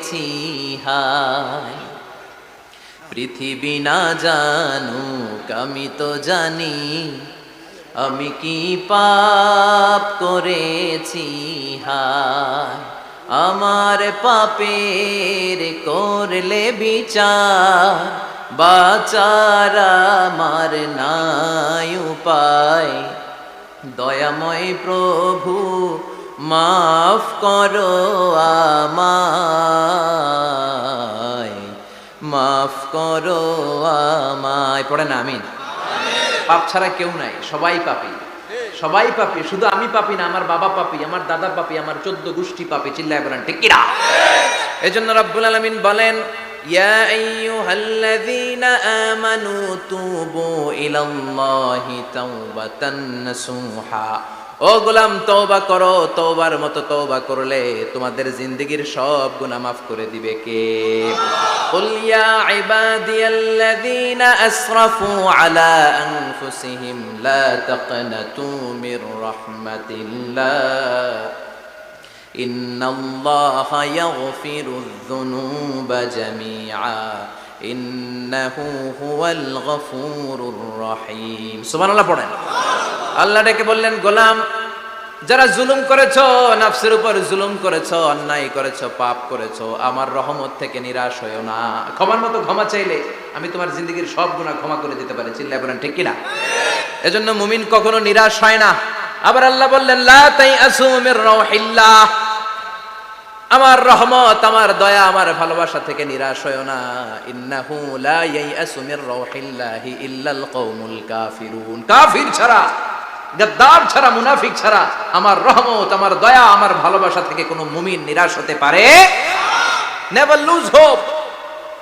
করেছি পৃথিবী না জানুক, আমি তো জানি। আমি কি পাপ করেছি আমার পাপের করলে বিচার, বাচার আমার নাই উপায়। দয়াময় প্রভু মাফ করো আমায়, মাফ করো আমায়। পড়ে না, আমিন। পাপ ছাড়া কেউ নাই, সবাই পাপি। সবাই পাপি, শুধু আমি পাপি না, আমার বাবা পাপি, আমার দাদা পাপি, আমার চোদ্দ গোষ্ঠী পাপি, চিল্লায় বলেন, ঠিক কিনা এজন্য রব্বুল আলামিন বলেন, ইয়া আইয়ুহাল্লাযীনা আমানু তুবু ইলাল্লাহি তাওবাতান নাসুহা। ও গোলাম তওবা করো তওবার মতো তওবা করলে তোমাদের জিন্দেগীর সব গুনাহ মাফ করে দিবে কে قل يا عبادي الذين أسرفوا على أنفسهم لا تقنطوا من رحمة الله إن الله يغفر الذنوب جميعا إنه هو الغفور الرحيم سبحان الله পড়েন আল্লাহ ডেকে বললেন, গোলাম, যারা জুলুম করেছ, নাফসের উপর জুলুম করেছ, অন্যায় করেছ, পাপ করেছ, আমার রহমত থেকে নিরাশ হয়েও না। ক্ষমার মতো ক্ষমা চাইলে আমি তোমার জিন্দগির সব গুণা ক্ষমা করে দিতে পারি। চিল্লায় বলেন, ঠিক কিনা? এজন্য মুমিন কখনো নিরাশ হয় না। আবার আল্লাহ বললেন, লা তাই আসুমির রহিল্লাহ আমার রহমত, আমার দয়া, আমার ভালোবাসা থেকে নিরাশ হয়েও না। ইন্নাহু লা ইয়াইআসু মির রাউহিল্লাহি ইল্লাল কওমুল কাফিরুন। কাফির ছাড়া গাদ্দার ছাড়া, মুনাফিক ছাড়া আমার রহমত, আমার দয়া, আমার ভালোবাসা থেকে কোনো মুমিন নিরাশ হতে পারে? Never lose hope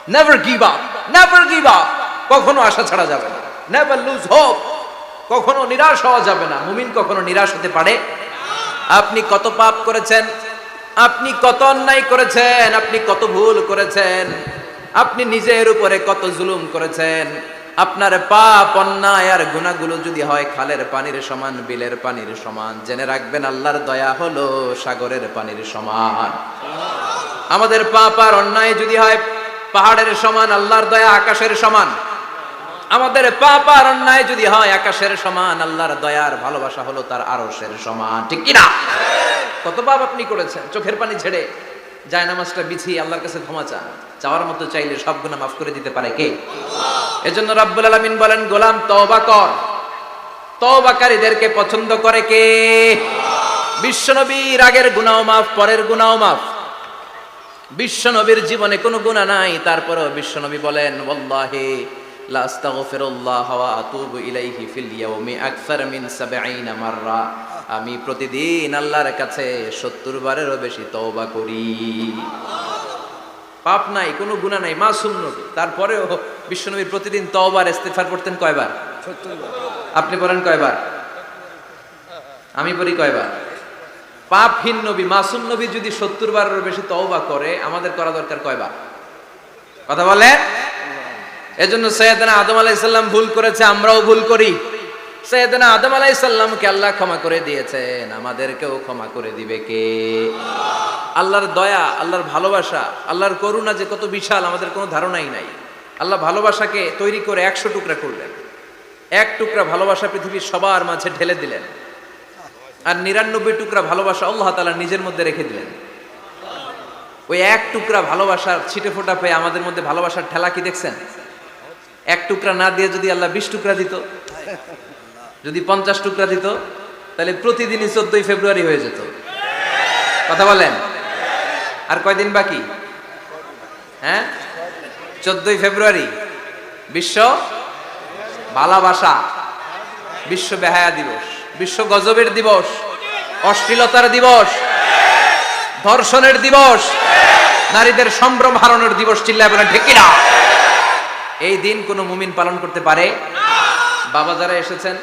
never give up never give up কখনো আশা ছাড়া যাবে না। নেভার লুজ হোপ কখনো নিরাশ হওয়া যাবে না। মুমিন কখনো নিরাশ হতে পারে? আপনি কত পাপ করেছেন? আপনি কত অন্যায় করেছেন? আপনি কত ভুল করেছেন? আপনি নিজের উপরে কত জুলুম করেছেন? আপনার পাপ, অন্যায় আর গুণাগুলো যদি হয়, খালের পানির সমান, বিলের পানির সমান। জেনে রাখবেন, আল্লাহর দয়া হলো সাগরের পানির সমান। আমাদের পাপ আর অন্যায় যদি হয়, পাহাড়ের সমান, আল্লাহর দয়া আকাশের সমান। আমাদের পাপ আর অন্যায় যদি হয়, আকাশের সমান, আল্লাহর দয়ার ভালোবাসা হলো তার আরশের সমান। ঠিক কিনা? কত পাপ আপনি করেছেন? চোখের পানি ছেড়ে যায় নামাজটা বিছিয়ে আল্লাহর কাছে ক্ষমা চান। চাওয়ার মতো চাইলে সব গুণা মাফ করে দিতে পারে কে? এজন্য রাব্বুল আলামিন বলেন, গোলাম, তওবা কর। তওবাকারীদেরকে পছন্দ করে কে? বিশ্বনবীর আগের গুনাও মাফ, পরের গুনাও মাফ। বিশ্বনবীর জীবনে কোনো গুনাহ নাই। তারপরেও বিশ্বনবী বলেন, ওয়াল্লাহি লা আস্তাগফিরুল্লাহ ওয়া আতুবু ইলাইহি ফিল ইয়াউমি আকসার মিন 70 মাররা। আমি প্রতিদিন আল্লাহর কাছে 70 বারেরও বেশি তওবা করি। পাপ নাই, কোনো গুনাহ নাই, মাসুম নবী। তারপরেও বিশ্বনবী প্রতিদিন তওবার, ইস্তিগফার করতেন কয়বার? আপনি বলেন কয়বার? আমি পড়ি কয়বার? পাপহীন নবী, মাসুম নবী যদি সত্তর বারেরও বেশি তওবা করে, আমাদের করা দরকার কয়বার? কথা বলে এজন্য সৈয়দনা আদম আলাইসাল্লাম ভুল করেছে, আমরাও ভুল করি। সৈয়দনা আদম আলাইসাল্লামকে আল্লাহ ক্ষমা করে দিয়েছেন। আমাদেরকেও ক্ষমা করে দিবে কে? আল্লাহর দয়া, আল্লাহর ভালোবাসা, আল্লাহর করুণা যে কত বিশাল, আমাদের কোনো ধারণাই নাই। আল্লাহ ভালোবাসাকে তৈরি করে একশো টুকরা করলেন। এক টুকরা ভালোবাসা পৃথিবীর সবার মাঝে ঢেলে দিলেন। আর নিরানব্বই টুকরা ভালোবাসা আল্লাহ তালা নিজের মধ্যে রেখে দিলেন। ওই এক টুকরা ভালোবাসার ছিটে ফোটা পেয়ে আমাদের মধ্যে ভালোবাসার ঠেলা কি দেখছেন? এক টুকরা না দিয়ে যদি আল্লাহ বিশ টুকরা দিত। যদি পঞ্চাশ টুকরা দিত, তাহলে প্রতিদিনই চোদ্দই ফেব্রুয়ারি হয়ে যেত। কথা বলেন? আর কয়দিন বাকি? হ্যাঁ? চোদ্দই ফেব্রুয়ারি। বিশ্ব ভালোবাসা বিশ্ব বেহায়া দিবস, বিশ্ব গজবের দিবস, অশ্লীলতার দিবস, ধর্ষণের দিবস, নারীদের সম্ভ্রম হারানোর দিবস চিল্লায় বলেন, ঠিক কিনা? এই দিন কোনো মুমিন পালন করতে পারে? বাবা যারা এসেছেন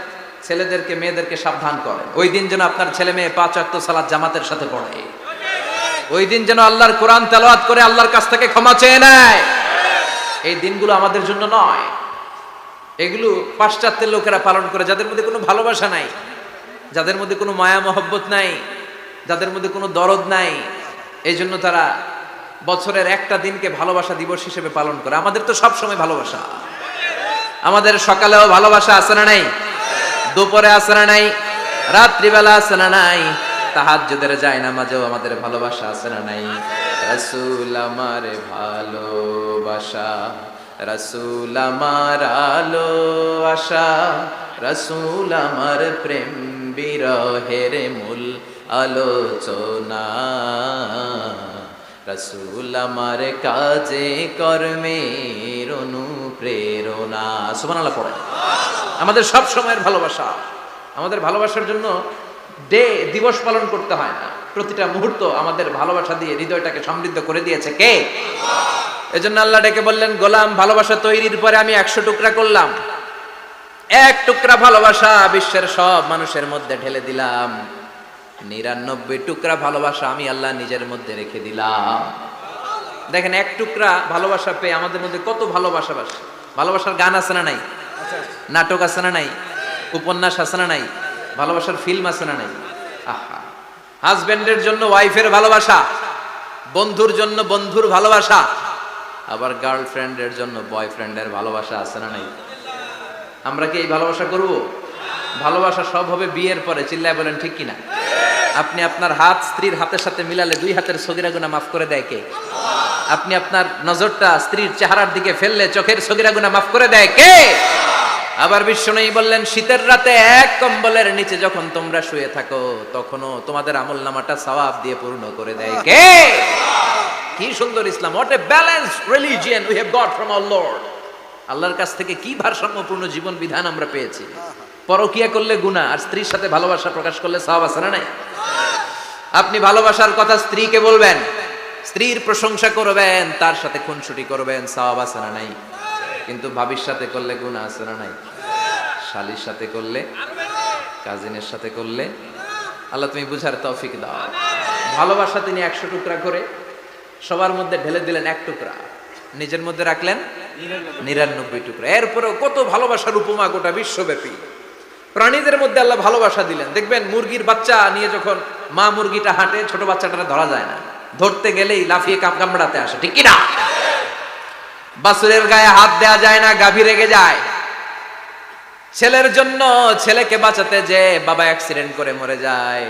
ছেলেদেরকে, মেয়েদেরকে সাবধান করেন। ওই দিন যেন আপনার ছেলে মেয়ে পাঁচ অক্ট সালাদ জামাতের সাথে পড়ে। ওই দিন যেন আল্লাহর কোরআন তেলাওয়াত করে আল্লাহর কাছ থেকে ক্ষমা চেয়ে নেয়। এই দিনগুলো আমাদের জন্য নয়। এগুলো পাশ্চাত্যের লোকেরা পালন করে, যাদের মধ্যে কোনো ভালোবাসা নাই, যাদের মধ্যে কোনো মায়া মহব্বত নাই, যাদের মধ্যে কোনো দরদ নাই, এই জন্য তারা বছরের একটা দিনকে ভালোবাসা দিবস হিসেবে পালন করে। আমাদের তো সব সময় ভালোবাসা। আমাদের সকালেও ভালোবাসা আছে না নাই? দুপুরে না নাই? রাত্রিবেলা না নাই? তাহাজ্জুদের যায় না মাঝেও আমাদের ভালোবাসা আছে না নাই? রাসূল আমার ভালোবাসা, রাসূল আমার আলো আশা রাসূল আমার প্রেম বিরহের মূল আলোচনা। রসুল আমার কাজে কর্মের অনুপ্রেরণা। সুবহানাল্লাহ পড়ে আমাদের সব সময়ের ভালোবাসা। আমাদের ভালোবাসার জন্য ডে দিবস পালন করতে হয় না। প্রতিটা মুহূর্ত আমাদের ভালোবাসা দিয়ে হৃদয়টাকে সমৃদ্ধ করে দিয়েছে কে? এজন্য আল্লাহ ডেকে বললেন, গোলাম, ভালোবাসা তৈরির পরে আমি একশো টুকরা করলাম। এক টুকরা ভালোবাসা বিশ্বের সব মানুষের মধ্যে ঢেলে দিলাম। নিরানব্বই টুকরা ভালোবাসা আমি আল্লাহ নিজের মধ্যে রেখে দিলাম। দেখেন, এক টুকরা ভালোবাসা পেয়ে আমাদের মধ্যে কত ভালোবাসা বাস। ভালোবাসার গান আছে না নাই? নাটক আছে না নাই? উপন্যাস আছে না নাই? ভালোবাসার ফিল্ম আছে না নাই? আহা। হাজবেন্ডের জন্য ওয়াইফের ভালোবাসা, বন্ধুর জন্য বন্ধুর ভালোবাসা, আবার গার্লফ্রেন্ডের জন্য বয়ফ্রেন্ডের ভালোবাসা আছে না নাই? আমরা কি এই ভালোবাসা করব? ভালোবাসা সব হবে বিয়ের পরে, চিল্লায় বলেন ঠিক কিনা? আপনি আপনার হাত স্ত্রীর হাতের সাথে মিলালে দুই হাতের সগিরা গুণা মাফ করে দেয় কে? আপনি আপনার নজরটা স্ত্রীর চেহারার দিকে ফেললে চোখের সগিরা গুণা মাফ করে দেয় কে? আবার বিশ্বনয়ী বললেন, শীতের রাতে এক কম্বলের নিচে যখন তোমরা শুয়ে থাকো, তখনও তোমাদের আমল নামাটা সওয়াব দিয়ে পূর্ণ করে দেয় কে? কি সুন্দর ইসলাম what a balance religion we have got from our lord আল্লাহর কাছ থেকে কি ভারসাম্যপূর্ণ জীবন বিধান আমরা পেয়েছি? পরকিয়া করলে গুণা আর স্ত্রীর সাথে ভালোবাসা প্রকাশ করলে সওয়াব আছে না নাই? আপনি ভালোবাসার কথা স্ত্রীকে বলবেন স্ত্রীর প্রশংসা করবেন, তার সাথে খুনসুটি করবেন, সওয়াব আছে না নাই? কিন্তু ভাবির সাথে করলে গুণা আছে না নাই? শালির সাথে করলে, কাজিনের সাথে করলে? আল্লাহ তুমি বুঝার তৌফিক দাও। ভালোবাসা তিনি একশো টুকরা করে, সবার মধ্যে ঢেলে দিলেন এক টুকরা। নিজের মধ্যে রাখলেন নিরানব্বই টুকরা। এরপরেও কত ভালোবাসার উপমা গোটা বিশ্বব্যাপী। প্রাণীদের মধ্যে আল্লাহ ভালোবাসা দিলেন। দেখবেন মুরগির বাচ্চা নিয়ে যখন মা মুরগিটা হাঁটে, ছোট বাচ্চাটা ধরা যায় না। ধরতে গেলেই লাফিয়ে কাপ কামড়াতে আসে, ঠিক কিনা? বাসুরের গায়ে হাত দেয়া যায় না, গাভী রেগে যায়। ছেলের জন্য ছেলেকে বাঁচাতে যে বাবা অ্যাক্সিডেন্ট করে মরে যায়।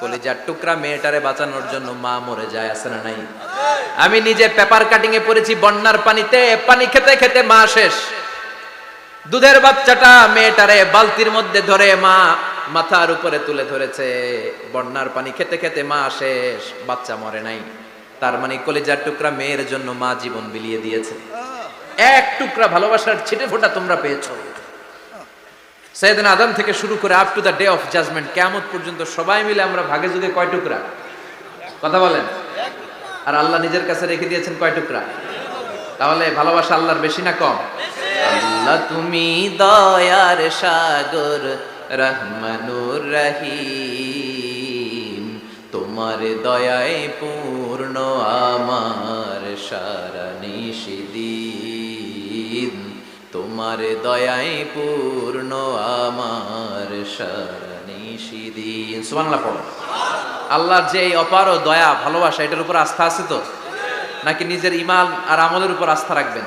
কলিজার টুকরা মেয়েটারে বাঁচানোর জন্য মা মরে যায়, আছে না নাই? আমি নিজে পেপার কাটিং এ পড়েছি, বন্যার পানিতে, পানি খেতে খেতে মা শেষ। দুধের বাচ্চাটা মেয়েটারে বালতির মধ্যে ধরে মা মাথার উপরে তুলে ধরেছে, বন্যার পানি খেতে খেতে মা শেষ, বাচ্চা মরে নাই। তার মানে কলিজার টুকরা মেয়ের জন্য মা জীবন বিলিয়ে দিয়েছে। এক টুকরা ভালোবাসার ছিটে ফোটা তোমরা পেয়েছ। সৈয়দিন আদম থেকে শুরু করে up to the day of judgement কেমন পর্যন্ত সবাই মিলে আমরা ভাগে যুগে কয় টুকরা? কথা বলেন। আর আল্লাহ নিজের কাছে রেখে দিয়েছেন কয় টুকরা? তাহলে ভালোবাসা আল্লাহর বেশি না কম? আল্লাহ তুমি দয়ার সাগর রহমানুর রহিম, তোমার দয়ায় পূর্ণ আমার সারা তোমার দয়ায় পূর্ণ আমার সারা নিষিদিন সুবহানাল্লাহ পড়ো। আল্লাহর যে অপার দয়া, ভালোবাসা, এটার উপর আস্থা আছে তো? নাকি নিজের ইমান আর আমলের উপর আস্থা রাখবেন?